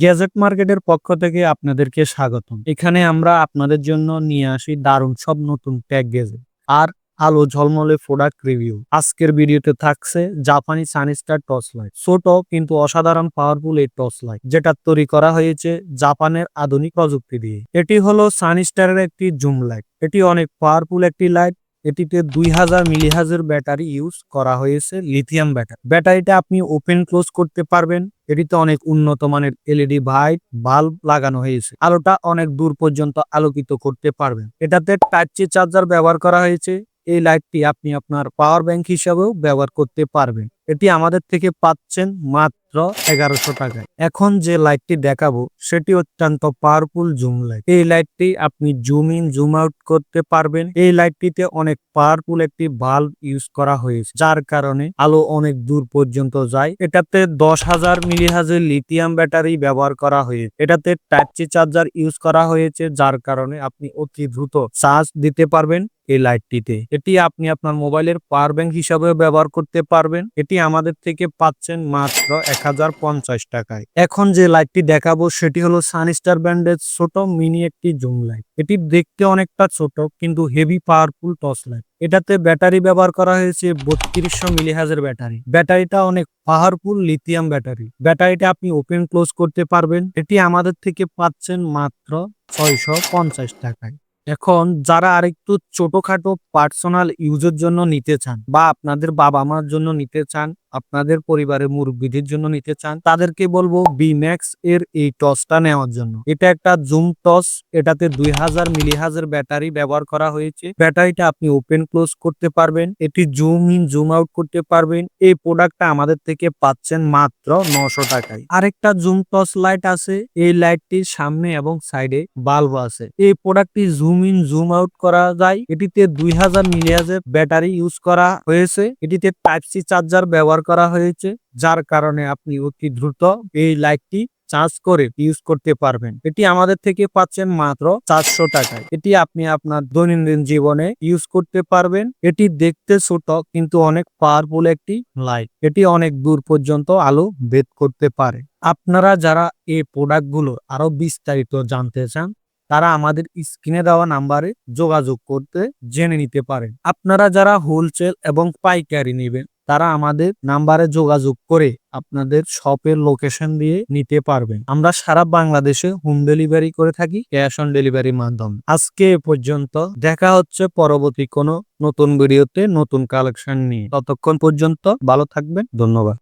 Gadget মার্কেটের পক্ষ থেকে আপনাদেরকে স্বাগতম। এখানে আমরা আপনাদের জন্য নিয়ে আসি দারুণ সব নতুন ট্যাগ গ্যাজেট আর আলো ঝলমলে প্রোডাক্ট রিভিউ আজকের ভিডিওতে থাকছে জাপানি সানিস্টার টর্চ লাইট ছোট কিন্তু অসাধারণ পাওয়ারফুল এই টর্চ লাইট যেটা তৈরি করা হয়েছে জাপানের আধুনিক প্রযুক্তি দিয়ে। এটি হলো সানিস্টারের একটি জুম লাইট এটি অনেক পাওয়ারফুল একটি লাইট এটিতে দুই হাজার মিলিহাজের ব্যাটারি ইউজ করা হয়েছে লিথিয়াম ব্যাটারি। ব্যাটারিটা আপনি ওপেন ক্লোজ করতে পারবেন। এটিতে অনেক উন্নত মানের এলইডি ভাইট, বাল্ব লাগানো হয়েছে। আলোটা অনেক দূর পর্যন্ত আলোকিত করতে পারবেন। এটাতে টাইপ চার্জার ব্যবহার করা হয়েছে। এই লাইটটি আপনি আপনার পাওয়ার ব্যাংক হিসাবেও ব্যবহার করতে পারবেন। এটি আমাদের থেকে পাচ্ছেন মাত্র এগারোশো টাকায়। এখন যে লাইটটি দেখাবো, সেটি অত্যন্ত পাওয়ারফুল জুম লাইট এই লাইটটি আপনি জুম ইন জুম আউট করতে পারবেন। এই লাইটটিতে অনেক পাওয়ারফুল একটি বাল্ব ইউজ করা হয়েছে, যার কারণে আলো অনেক দূর পর্যন্ত যায়। এটাতে দশ হাজার মিলিহাজের লিথিয়াম ব্যাটারি ব্যবহার করা হয়েছে। এটাতে টাইপ সি চার্জার ইউজ করা হয়েছে, যার কারণে আপনি অতি দ্রুত চার্জ দিতে পারবেন। এই লাইটটিতে। এটি আপনি আপনার মোবাইলের পাওয়ার ব্যাংক হিসাবে ব্যবহার করতে পারবেন। এটি আমাদের থেকে পাচ্ছেন মাত্র এক হাজার পঞ্চাশ টাকায়। এখন যে লাইটটি দেখাবো সেটি হলো সানিস্টার ব্র্যান্ডের ছোট মিনি একটি জুম লাইট। এটি দেখতে অনেকটা ছোট কিন্তু হেভি পাওয়ারফুল টর্চ লাইট। এটাতে ব্যাটারি ব্যবহার করা হয়েছে বত্রিশশো মিলিহাজের ব্যাটারি। ব্যাটারিটা অনেক পাওয়ারফুল লিথিয়াম ব্যাটারি। ব্যাটারিটা আপনি ওপেন ক্লোজ করতে পারবেন। এটি আমাদের থেকে পাচ্ছেন মাত্র ছয়শো পঞ্চাশ টাকায়। এখন যারা আরেকটু ছোটখাটো পার্সোনাল ইউজের জন্য নিতে চান বা আপনাদের বাবা মার জন্য নিতে চান আপনাদের পরিবারের মুরব্বীদের জন্য নিতে চান, তাদেরকে বলব বিম্যাক্স এর এই টসটা নেওয়ার জন্য। এটা একটা জুম টস, এটাতে দুই হাজার মিলিহাজের ব্যাটারি ব্যবহার করা হয়েছে। ব্যাটারিটা আপনি ওপেন ক্লোজ করতে পারবেন, এটি জুম ইন, জুম আউট করতে পারবেন। এই প্রোডাক্টটা আমাদের থেকে পাচ্ছেন মাত্র নশো টাকায়। আরেকটা জুম টস লাইট আছে, এই লাইটটির সামনে এবং সাইডে বাল্ব আছে। এই প্রোডাক্টটি জুম ইন, জুম আউট করা যায়। এটিতে দুই হাজার মিলিহাজের ব্যাটারি ইউজ করা হয়েছে। এটিতে টাইপ সি চার্জার ব্যবহার করা হয়েছে, যার কারণে আপনি অতি দ্রুত এই লাইটটি চার্জ করে ইউজ করতে পারবেন। এটি আমাদের থেকে পাচ্ছেন মাত্র চারশো টাকায়। এটি আপনি আপনার দৈনন্দিন জীবনে ইউজ করতে পারবেন। এটি দেখতে ছোট, কিন্তু অনেক পাওয়ারফুল একটি লাইট এটি অনেক দূর পর্যন্ত আলো বেদ করতে পারে। আপনারা যারা এই প্রোডাক্টগুলো আরও বিস্তারিত জানতে চান, তারা আমাদের স্ক্রিনে দেওয়া নাম্বারে যোগাযোগ করতে জেনে নিতে পারেন। আপনারা যারা হোলসেল এবং পাইকারি নেবেন তারা আমাদের নাম্বারে যোগাযোগ করে আপনাদের শপের লোকেশন দিয়ে নিতে পারবেন। আমরা সারা বাংলাদেশে হোম ডেলিভারি করে থাকি, ক্যাশ অন ডেলিভারির মাধ্যমে। আজকে এ পর্যন্ত। দেখা হচ্ছে পরবর্তী কোনো নতুন ভিডিওতে, নতুন কালেকশন নিয়ে। ততক্ষণ পর্যন্ত ভালো থাকবেন। ধন্যবাদ।